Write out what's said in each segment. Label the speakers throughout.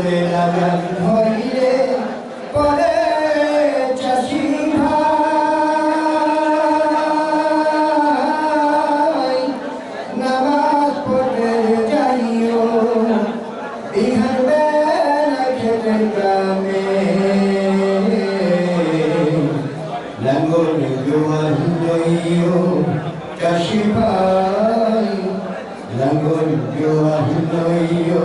Speaker 1: অজরে লাগান ধরিলে পরে চাষি ভাই, নামাজ পড়ে যাইও, বিহার বেলা খেতের গ্রামে। লাঙ্গল জোয়ান লইও চাষি ভাই, লাঙ্গল জোয়ান লইও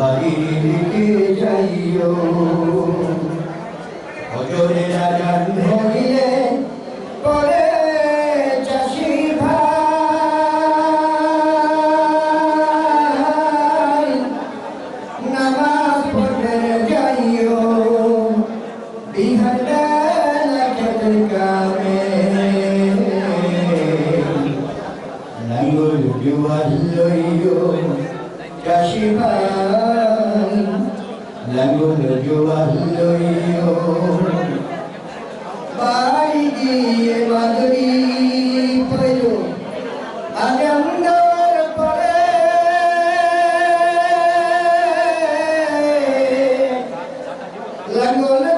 Speaker 1: দিকে যাইও অজরে রাজান ধরিলে পরে চাষি ভাই নামাজ পড়ে যাইও বিহার বেলা খেতের গ্রামে লাঙ্গল জোয়াল লইও লাঙ্গল জোয়াল লইও বাড়ি গিয়ে মাদুরি পড়ল আনন্দর পরে লাঙ্গল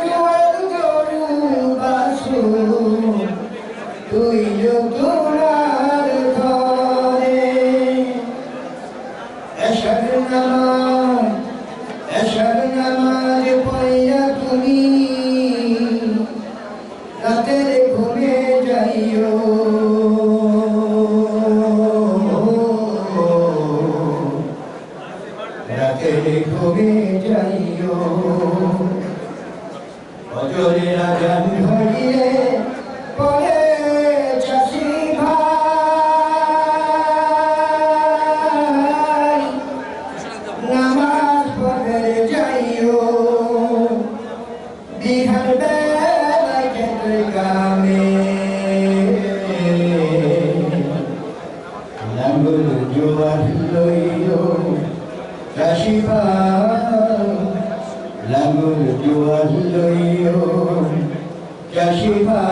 Speaker 1: যাইও। অজরে রাজান ধরিয়ে বিহার বেলাকের গানে লাঙ্গুল জোয়ার লইল কাশিবা লাঙ্গুল জোয়ার লইল কাশিবা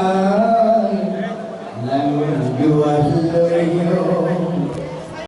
Speaker 1: লাঙ্গুল জোয়ার লইল